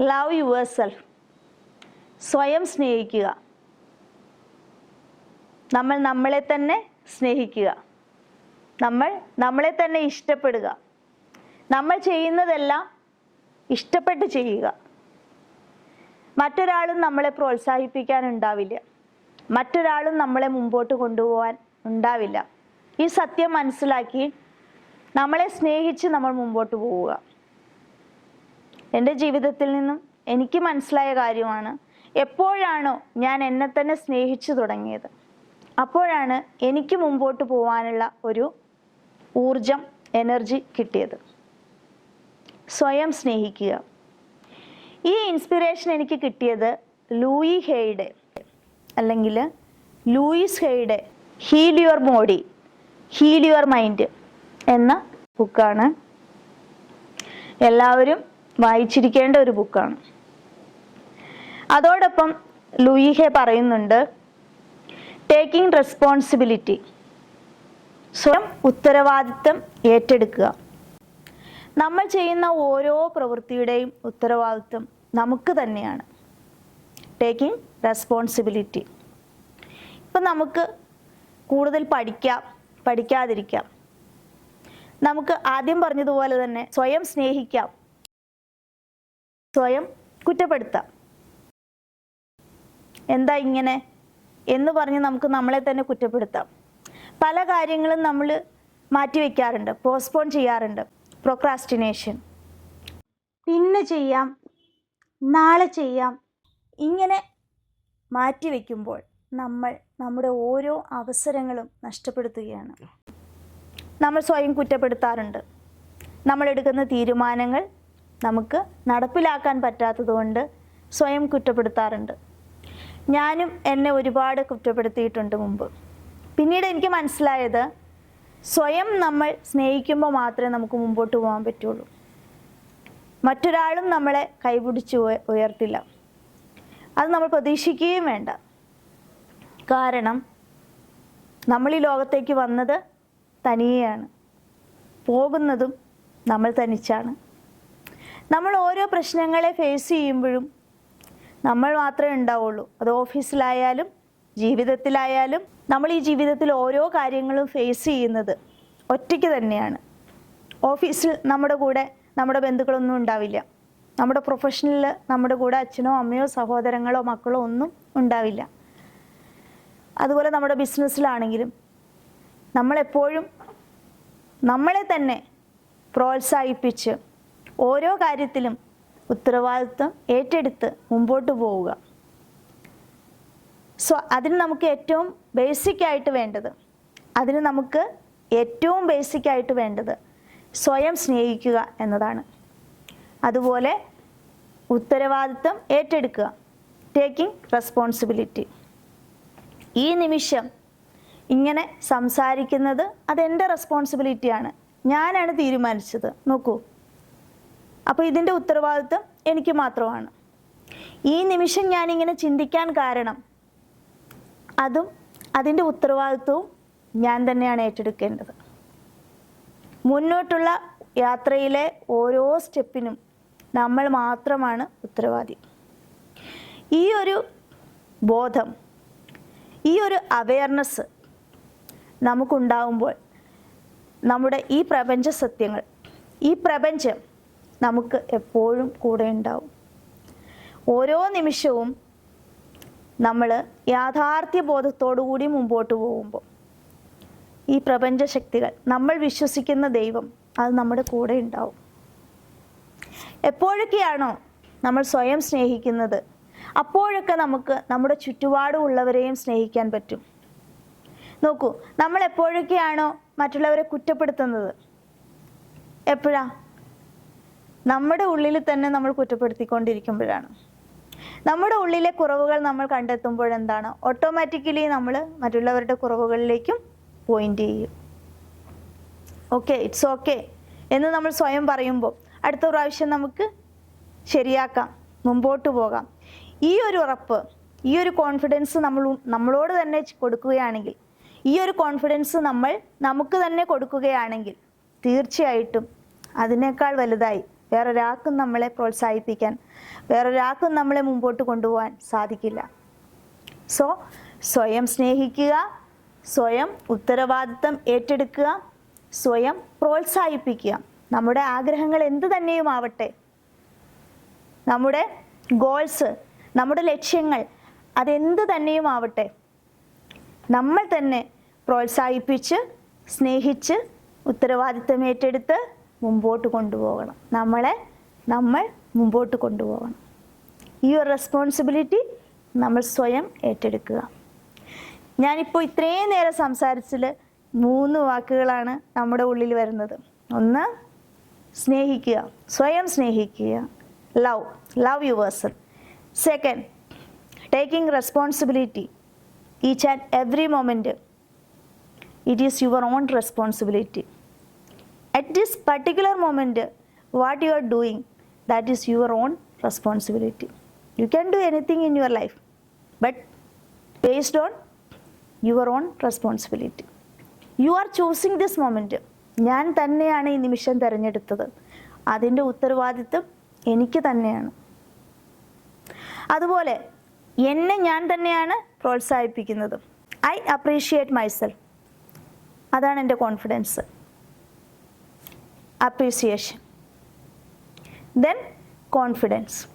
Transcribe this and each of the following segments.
Love your self സ്വയം സ്നേഹിക്കുക. നമ്മൾ നമ്മളെ തന്നെ സ്നേഹിക്കുക. നമ്മൾ നമ്മളെ തന്നെ ഇഷ്ടപ്പെടുക. നമ്മൾ ചെയ്യുന്നതെല്ലാം ഇഷ്ടപ്പെട്ട് ചെയ്യുക. മറ്റൊരാളും നമ്മളെ പ്രോത്സാഹിപ്പിക്കാൻ ഉണ്ടാവില്ല. മറ്റൊരാളും നമ്മളെ മുമ്പോട്ട് കൊണ്ടുപോകാൻ ഉണ്ടാവില്ല. ഈ സത്യം മനസ്സിലാക്കി നമ്മളെ സ്നേഹിച്ച് നമ്മൾ മുമ്പോട്ട് പോവുക. എന്റെ ജീവിതത്തിൽ നിന്നും എനിക്ക് മനസ്സിലായ കാര്യമാണ് എപ്പോഴാണോ ഞാൻ എന്നെ തന്നെ സ്നേഹിച്ചു തുടങ്ങിയത്. അപ്പോഴാണ് എനിക്ക് മുമ്പോട്ട് പോകാനുള്ള ഒരു ഊർജം എനർജി കിട്ടിയത്. സ്വയം സ്നേഹിക്കുക. ഈ ഇൻസ്പിറേഷൻ എനിക്ക് കിട്ടിയത് ലൂയി ഹെയ്ഡ് അല്ലെങ്കിൽ Louise Hay heal your body heal your mind എന്ന ബുക്കാണ് എല്ലാവരും വായിച്ചിരിക്കേണ്ട ഒരു ബുക്കാണ്. അതോടൊപ്പം ലൂയിഹെ പറയുന്നുണ്ട് ടേക്കിംഗ് റെസ്പോൺസിബിലിറ്റി സ്വയം ഉത്തരവാദിത്തം ഏറ്റെടുക്കുക. നമ്മൾ ചെയ്യുന്ന ഓരോ പ്രവൃത്തിയുടെയും ഉത്തരവാദിത്വം നമുക്ക് തന്നെയാണ്. ടേക്കിംഗ് റെസ്പോൺസിബിലിറ്റി ഇപ്പം നമുക്ക് കൂടുതൽ പഠിക്കാം പഠിക്കാതിരിക്കാം. നമുക്ക് ആദ്യം പറഞ്ഞതുപോലെ തന്നെ സ്വയം സ്നേഹിക്കാം. സ്വയം കുറ്റപ്പെടുത്താം. എന്താ ഇങ്ങനെ? എന്ന് പറഞ്ഞ് നമുക്ക് നമ്മളെ തന്നെ കുറ്റപ്പെടുത്താം. പല കാര്യങ്ങളും നമ്മൾ മാറ്റിവെക്കാറുണ്ട് പോസ്റ്റ്പോൺ ചെയ്യാറുണ്ട് പ്രൊക്രാസ്റ്റിനേഷൻ പിന്നെ ചെയ്യാം നാളെ ചെയ്യാം. ഇങ്ങനെ മാറ്റിവെക്കുമ്പോൾ നമ്മൾ നമ്മുടെ ഓരോ അവസരങ്ങളും നഷ്ടപ്പെടുത്തുകയാണ്. നമ്മൾ സ്വയം കുറ്റപ്പെടുത്താറുണ്ട്. നമ്മൾ എടുക്കുന്ന തീരുമാനങ്ങൾ നമുക്ക് നടപ്പിലാക്കാൻ പറ്റാത്തതുകൊണ്ട് സ്വയം കുറ്റപ്പെടുത്താറുണ്ട്. ഞാനും എന്നെ ഒരുപാട് കുറ്റപ്പെടുത്തിയിട്ടുണ്ട് മുമ്പ്. പിന്നീട് എനിക്ക് മനസ്സിലായത് സ്വയം നമ്മൾ സ്നേഹിക്കുമ്പോൾ മാത്രമേ നമുക്ക് മുമ്പോട്ട് പോകാൻ പറ്റുള്ളൂ. മറ്റൊരാളും നമ്മളെ കൈപിടിച്ച് ഉയ- ഉയർത്തില്ല. അത് നമ്മൾ പ്രതീക്ഷിക്കുകയും വേണ്ട. കാരണം നമ്മൾ ഈ ലോകത്തേക്ക് വന്നത് തനിയെയാണ്. പോകുന്നതും നമ്മൾ തനിച്ചാണ്. നമ്മൾ ഓരോ പ്രശ്നങ്ങളെ ഫേസ് ചെയ്യുമ്പോഴും നമ്മൾ മാത്രമേ ഉണ്ടാവുള്ളൂ. അത് ഓഫീസിലായാലും ജീവിതത്തിലായാലും നമ്മൾ ഈ ജീവിതത്തിൽ ഓരോ കാര്യങ്ങളും ഫേസ് ചെയ്യുന്നത് ഒറ്റയ്ക്ക് തന്നെയാണ്. ഓഫീസിൽ നമ്മുടെ കൂടെ നമ്മുടെ ബന്ധുക്കളൊന്നും ഉണ്ടാവില്ല. നമ്മുടെ പ്രൊഫഷനിൽ നമ്മുടെ കൂടെ അച്ഛനോ അമ്മയോ സഹോദരങ്ങളോ മക്കളോ ഒന്നും ഉണ്ടാവില്ല. അതുപോലെ നമ്മുടെ ബിസിനസ്സിലാണെങ്കിലും നമ്മളെപ്പോഴും നമ്മളെ തന്നെ പ്രോത്സാഹിപ്പിച്ച് ഓരോ കാര്യത്തിലും ഉത്തരവാദിത്വം ഏറ്റെടുത്ത് മുമ്പോട്ട് പോവുക. സോ അതിന് നമുക്ക് ഏറ്റവും ബേസിക്കായിട്ട് വേണ്ടത് അതിന് നമുക്ക് ഏറ്റവും ബേസിക്കായിട്ട് വേണ്ടത് സ്വയം സ്നേഹിക്കുക എന്നതാണ്. അതുപോലെ ഉത്തരവാദിത്വം ഏറ്റെടുക്കുക ടേക്കിംഗ് റെസ്പോൺസിബിലിറ്റി ഈ നിമിഷം ഇങ്ങനെ സംസാരിക്കുന്നത് അതെന്റെ റെസ്പോൺസിബിലിറ്റിയാണ് ഞാനാണ് തീരുമാനിച്ചത്. നോക്കൂ അപ്പോൾ ഇതിന്റെ ഉത്തരവാദിത്വം എനിക്ക് മാത്രമാണ്. ഈ നിമിഷം ഞാനിങ്ങനെ ചിന്തിക്കാൻ കാരണം അതും അതിന്റെ ഉത്തരവാദിത്വവും ഞാൻ തന്നെയാണ് ഏറ്റെടുക്കേണ്ടത്. മുന്നോട്ടുള്ള യാത്രയിലെ ഓരോ സ്റ്റെപ്പിനും നമ്മൾ മാത്രമാണ് ഉത്തരവാദി. ഈ ഒരു ബോധം ഈ ഒരു അവയർനെസ് നമുക്കുണ്ടാവുമ്പോൾ നമ്മുടെ ഈ പ്രപഞ്ച സത്യങ്ങൾ ഈ പ്രപഞ്ചം നമുക്ക് എപ്പോഴും കൂടെ ഉണ്ടാവും. ഓരോ നിമിഷവും നമ്മൾ യാഥാർത്ഥ്യ ബോധത്തോടുകൂടി മുമ്പോട്ട് പോകുമ്പോൾ ഈ പ്രപഞ്ച ശക്തികൾ നമ്മൾ വിശ്വസിക്കുന്ന ദൈവം അത് നമ്മുടെ കൂടെ ഉണ്ടാവും. എപ്പോഴൊക്കെയാണോ നമ്മൾ സ്വയം സ്നേഹിക്കുന്നത് അപ്പോഴൊക്കെ നമുക്ക് നമ്മുടെ ചുറ്റുപാടുമുള്ളവരെയും സ്നേഹിക്കാൻ പറ്റും. നോക്കൂ നമ്മൾ എപ്പോഴൊക്കെയാണോ മറ്റുള്ളവരെ കുറ്റപ്പെടുത്തുന്നത്? എപ്പോഴാ? നമ്മുടെ ഉള്ളിൽ തന്നെ നമ്മൾ കുറ്റപ്പെടുത്തിക്കൊണ്ടിരിക്കുമ്പോഴാണ്. നമ്മുടെ ഉള്ളിലെ കുറവുകൾ നമ്മൾ കണ്ടെത്തുമ്പോൾ എന്താണ്? ഓട്ടോമാറ്റിക്കലി നമ്മൾ മറ്റുള്ളവരുടെ കുറവുകളിലേക്കും പോയിന്റ് ചെയ്യും. ഓക്കെ ഇറ്റ്സ് ഓക്കെ എന്ന് നമ്മൾ സ്വയം പറയുമ്പോൾ അടുത്ത പ്രാവശ്യം നമുക്ക് ശരിയാക്കാം മുമ്പോട്ട് പോകാം. ഈ ഒരു ഉറപ്പ് ഈ ഒരു കോൺഫിഡൻസ് നമ്മൾ നമ്മളോട് തന്നെ കൊടുക്കുകയാണെങ്കിൽ ഈ ഒരു കോൺഫിഡൻസ് നമ്മൾ നമുക്ക് തന്നെ കൊടുക്കുകയാണെങ്കിൽ തീർച്ചയായിട്ടും അതിനേക്കാൾ വലുതായി വേറൊരാൾക്കും നമ്മളെ പ്രോത്സാഹിപ്പിക്കാൻ വേറൊരാൾക്കും നമ്മളെ മുമ്പോട്ട് കൊണ്ടുപോകാൻ സാധിക്കില്ല. സോ സ്വയം സ്നേഹിക്കുക സ്വയം ഉത്തരവാദിത്തം ഏറ്റെടുക്കുക സ്വയം പ്രോത്സാഹിപ്പിക്കുക. നമ്മുടെ ആഗ്രഹങ്ങൾ എന്ത് തന്നെയും ആവട്ടെ. നമ്മുടെ ഗോൾസ് നമ്മുടെ ലക്ഷ്യങ്ങൾ അതെന്ത് തന്നെയും ആവട്ടെ. നമ്മൾ തന്നെ പ്രോത്സാഹിപ്പിച്ച് സ്നേഹിച്ച് ഉത്തരവാദിത്തം ഏറ്റെടുത്ത് മുമ്പോട്ട് കൊണ്ടുപോകണം. നമ്മളെ നമ്മൾ മുമ്പോട്ട് കൊണ്ടുപോകണം. ഈ ഒരു റെസ്പോൺസിബിലിറ്റി നമ്മൾ സ്വയം ഏറ്റെടുക്കുക. ഞാനിപ്പോൾ ഇത്രയും നേരം സംസാരിച്ചതിൽ മൂന്ന് വാക്കുകളാണ് നമ്മുടെ ഉള്ളിൽ വരുന്നത്. ഒന്ന് സ്നേഹിക്കുക. സ്വയം സ്നേഹിക്കുക. Love love yourself second taking responsibility each and every moment it is your own responsibility at this particular moment what you are doing that is your own responsibility you can do anything in your life but based on your own responsibility you are choosing this moment ഞാൻ തന്നെയാണ് ഈ നിമിഷം തിരഞ്ഞെടുത്തത് അതിന്റെ ഉത്തരവാദിത്വം എനിക്ക് തന്നെയാണ് അതുപോലെ എന്നെ ഞാൻ തന്നെയാണ് പ്രോത്സാഹിപ്പിക്കുന്നത് ഐ അപ്രീഷിയേറ്റ് മൈസെൽഫ് അതാണ് എന്റെ confidence appreciation. Then confidence.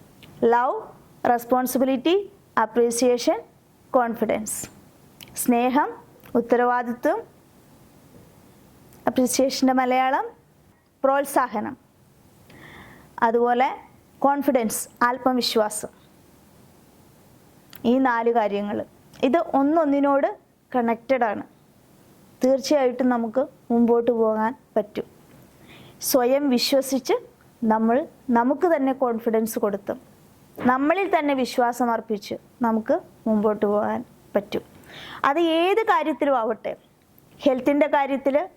Love, responsibility, appreciation, confidence. സ്നേഹം ഉത്തരവാദിത്വം അപ്രീസിയേഷന്റെ മലയാളം പ്രോത്സാഹനം അതുപോലെ കോൺഫിഡൻസ് ആത്മവിശ്വാസം ഈ നാല് കാര്യങ്ങൾ ഇത് ഒന്നൊന്നിനോട് കണക്റ്റഡ് ആണ് തീർച്ചയായിട്ടും നമുക്ക് മുമ്പോട്ട് പോകാൻ പറ്റും സ്വയം വിശ്വസിച്ച് നമ്മൾ നമുക്ക് തന്നെ കോൺഫിഡൻസ് കൊടുത്ത് നമ്മളിൽ തന്നെ വിശ്വാസം അർപ്പിച്ച് നമുക്ക് മുമ്പോട്ട് പോകാൻ പറ്റും. അത് ഏത് കാര്യത്തിലും ആവട്ടെ. ഹെൽത്തിന്റെ കാര്യത്തിൽ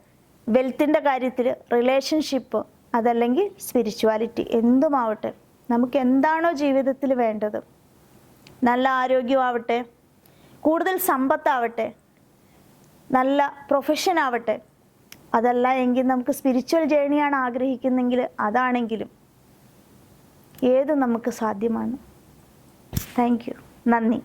വെൽത്തിന്റെ കാര്യത്തിൽ റിലേഷൻഷിപ്പ് അതല്ലെങ്കിൽ സ്പിരിച്വാലിറ്റി എന്തുമാവട്ടെ. നമുക്ക് എന്താണോ ജീവിതത്തിൽ വേണ്ടത്. നല്ല ആരോഗ്യമാവട്ടെ. കൂടുതൽ സമ്പത്താവട്ടെ. നല്ല പ്രൊഫഷൻ ആവട്ടെ. അതല്ല എങ്കിൽ നമുക്ക് സ്പിരിച്വൽ ജേണിയാണ് ആഗ്രഹിക്കുന്നെങ്കിൽ അതാണെങ്കിലും ഏത് നമുക്ക് സാധ്യമാണ്. താങ്ക് യു നന്ദി.